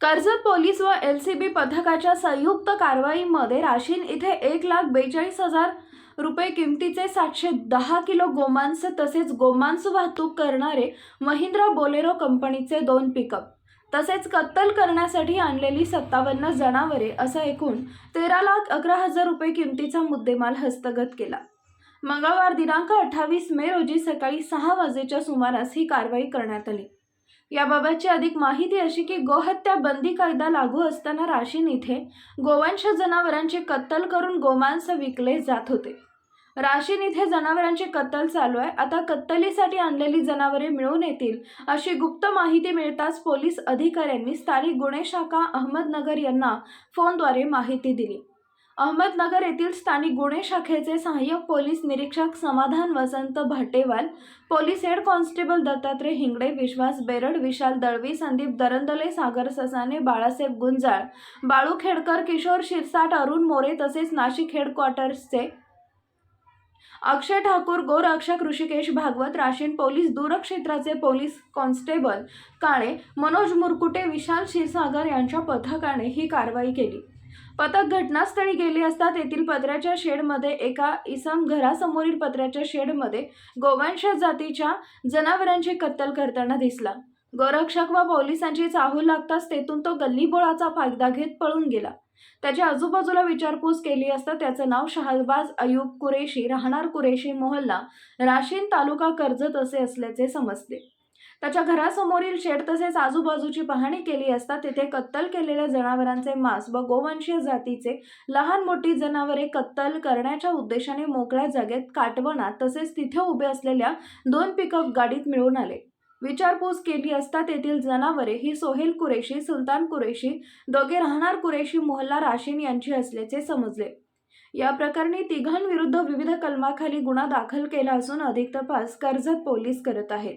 Karjat police व L C B पथकाच्या संयुक्त कारवाईमध्ये राशीन इथे एक लाख बेचाळीस हजार रुपये किमतीचे सातशे दहा किलो गोमांस तसेच गोमांस वाहतूक करणारे महिंद्रा बोलेरो कंपनीचे दोन पिकअप. तसेच कत्तल करण्यासाठी आणलेली सत्तावन्न जनावरे असा एकूण तेरा लाख अकरा हजार रुपये किमतीचा मुद्देमाल हस्तगत केला. मंगळवार दिनांक अठ्ठावीस मे रोजी सकाळी सहा वाजेच्या सुमारास ही कारवाई करण्यात आली. याबाबतची अधिक माहिती अशी की गोहत्या बंदी कायदा लागू असताना राशीन इथे गोवंश जनावरांची कत्तल करून गोमांस विकले जात होते. राशीन इथे जनावरांची कत्तल चालू आहे. आता कत्तलीसाठी आणलेली जनावरे मिळून येतील अशी गुप्त माहिती मिळताच पोलीस अधिकाऱ्यांनी स्थानिक गुन्हे शाखा अहमदनगर यांना फोनद्वारे माहिती दिली. अहमदनगर येथील स्थानिक गुन्हे शाखेचे सहाय्यक पोलीस निरीक्षक Samadhan Vasant Bhatewal police head constable Dattatray Hingade Vishwas Berad Vishal Dalvi Sandeep Darandale Sagar Sasane Balasaheb Gunjal Balu Khedkar Kishor Shirsat Arun More तसेच नाशिक हेडक्वार्टर्सचे अक्षय ठाकूर गोरक्षक ऋषिकेश भागवत राशीन पोलीस दूरक्षेत्राचे पोलीस कॉन्स्टेबल काळे मनोज मुरकुटे विशाल क्षीरसागर यांच्या पथकाने ही कारवाई केली. पथक घटनास्थळी गेले असता तेथील पत्र्याच्या शेडमध्ये एका इसम घरासमोरील पत्र्याच्या शेडमध्ये गोवंश जातीच्या जनावरांची कत्तल करताना दिसला. गोरक्षक व पोलिसांची चाहूल लागताच तेथून तो गल्लीबोळाचा फायदा घेत पळून गेला. त्याच्या आजूबाजूला विचारपूस केली असता त्याचं नाव शहाबाज अयूब कुरेशी राहणार कुरेशी मोहल्ला राशीन तालुका कर्जत असे असल्याचे समजते. त्याच्या घरासमोरील शेड तसेच आजूबाजूची पाहणी केली असता तेथे कत्तल केलेल्या जनावरांचे मांस व गोवंशीय जातीचे लहान मोठी जनावरे कत्तल करण्याच्या उद्देशाने मोकळ्या जागेत काटवणात तसेच तिथे उभे असलेल्या दोन पिकअप गाडीत मिळून आले. विचारपूस केली असता तेथील जनावरे ही सोहेल कुरेशी सुलतान कुरेशी दोघे राहणार कुरेशी मोहल्ला राशीन यांची असल्याचे समजले. या प्रकरणी तिघांविरुद्ध विविध कलमाखाली गुन्हा दाखल केला असून अधिक तपास कर्जत पोलीस करत आहेत.